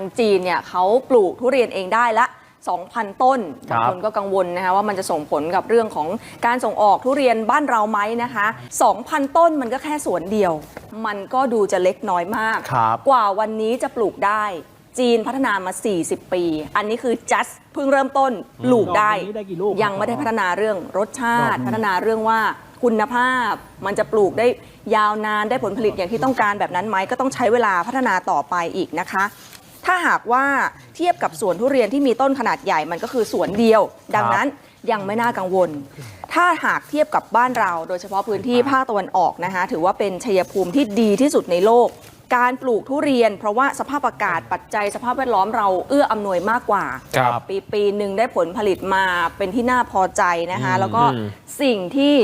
างจีนเนี่ยเขาปลูกทุเรียนเองได้ละ 2,000 ต้นครับบางคนก็กังวลนะคะว่ามันจะส่งผลกับเรื่องของการส่งออกทุเรียนบ้านเราไหมนะคะ 2,000 ต้นมันก็แค่สวนเดียว มันก็ดูจะเล็กน้อยมากครับกว่าวันนี้จะปลูกได้จีนพัฒนามา 40 ปี อันนี้คือ just เพิ่งเริ่มต้นปลูกได้ดอกนี้ได้กี่ลูกยังไม่ได้พัฒนาเรื่องรสชาติดอกนี้พัฒนาเรื่องว่าคุณภาพ มันจะปลูกได้ยาวนานได้ผลผลิตอย่างที่ต้องการแบบนั้นไหมก็ต้องใช้เวลาพัฒนาต่อไปอีกนะคะ ถ้าหากว่าเทียบกับสวนทุเรียนที่มีต้นขนาดใหญ่มันก็คือสวนเดียว ดังนั้นยังไม่น่ากังวล ถ้าหากเทียบกับบ้านเรา โดยเฉพาะพื้นที่ภาคตะวันออกนะคะ ถือว่าเป็นชัยภูมิที่ดีที่สุดในโลก การปลูกทุเรียน เพราะว่าสภาพอากาศปัจจัยสภาพแวดล้อมเราเอื้ออำนวยมากกว่า ครับปีปีหนึ่งได้ผลผลิตมาเป็นที่น่าพอใจนะคะ แล้วก็อืมสิ่งที่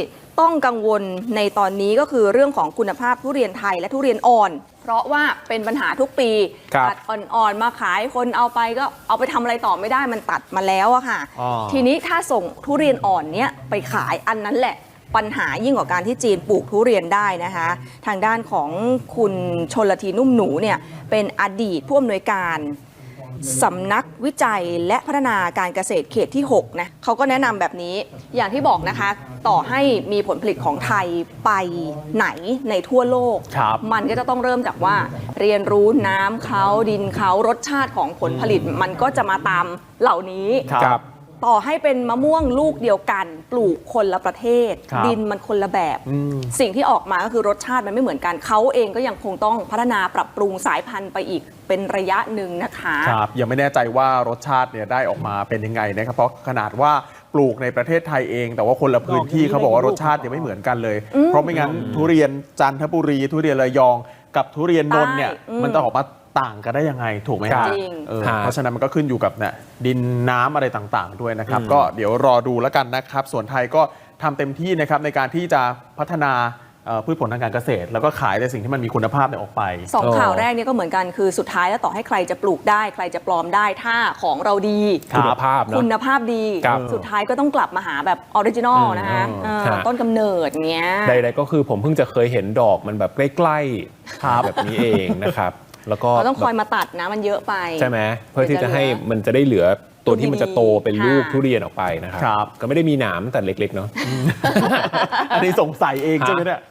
ต้องกังวลในตอนนี้ก็คือเรื่องของคุณภาพทุเรียนไทยและทุเรียนอ่อน เพราะว่าเป็นปัญหาทุกปีครับตัดอ่อนๆมาขายคนเอาไปก็เอาไปทำอะไรต่อไม่ได้มันตัดมาแล้วอะค่ะ อ๋อ ทีนี้ถ้าส่งทุเรียนอ่อนเนี้ยไปขายอันนั้นแหละ ปัญหายิ่งกว่าการที่จีนปลูกทุเรียนได้นะคะ ทางด้านของคุณชนละทีนุ่มหนูเนี่ยเป็นอดีตผู้อำนวยการ สำนักวิจัยและพัฒนาการเกษตรเขตที่ 6 นะเขาก็แนะนำแบบนี้ อย่างที่บอกนะคะ ต่อให้มีผลผลิตของไทยไปไหนในทั่วโลก ครับมันก็จะต้องเริ่มจากว่า เรียนรู้น้ำเขาดินเขารสชาติของผลผลิต มันก็จะมาตามเหล่านี้ ครับ ต่อให้เป็นมะม่วงลูกเดียวกัน ปลูกคนละประเทศ ครับดินมันคนละแบบ อืม สิ่งที่ออกมาก็คือรสชาติมันไม่เหมือนกันเขาเองก็ยังคงต้องพัฒนาปรับปรุงสายพันธุ์ไปอีกเป็นระยะหนึ่งนะคะ ครับยังไม่แน่ใจว่ารสชาติเนี่ยได้ออกมาเป็นยังไงนะครับเพราะขนาดว่าปลูกในประเทศไทยเอง แต่ว่าคนละพื้นที่เขาบอกว่ารสชาติยังไม่เหมือนกันเลย เพราะไม่งั้นทุเรียนจันทบุรี ทุเรียนระยองกับทุเรียนนนท์เนี่ยใต้อืมมันจะออกมา ต่างกันได้ยังไงถูกไหมครัฮะบจริง เออครับเพราะฉะนั้นมันก็ขึ้นอยู่กับเนี่ยดินน้ำอะไรต่างๆ ด้วยนะครับอืมก็เดี๋ยวรอดูแล้วกันนะครับ ส่วนไทยก็ทำเต็มที่นะครับในการที่จะพัฒนาเอ่อพืชผลทางการเกษตร แล้วก็ขายในสิ่งที่มันมีคุณภาพเนี่ยออกไป สองเออข่าวแรกเนี่ยก็เหมือนกันคือสุดท้ายแล้วต่อให้ใครจะปลูกได้ ใครจะปลอมได้ถ้าของเราดี ครับ คุณภาพเนอะ คุณภาพดี ครับสุดท้ายก็ต้องกลับมาหาแบบออริจินอลอืมนะคะอืมเออครับ ต้นกำเนิดเงี้ย ใดๆก็คือผมเพิ่งจะเคยเห็นดอกมันแบบใกล้ครับๆแบบนี้เองนะครับ แล้วก็เราต้องคอยมาตัดนะมันเยอะไป ใช่ไหมเพื่อที่จะให้มันจะได้เหลือตัวที่มันจะโตเป็นลูกทุเรียนออกไปนะครับครับก็ไม่ได้มีหนามแต่เล็กๆเนาะ อันนี้สงสัยเองใช่ไหมเนี่ย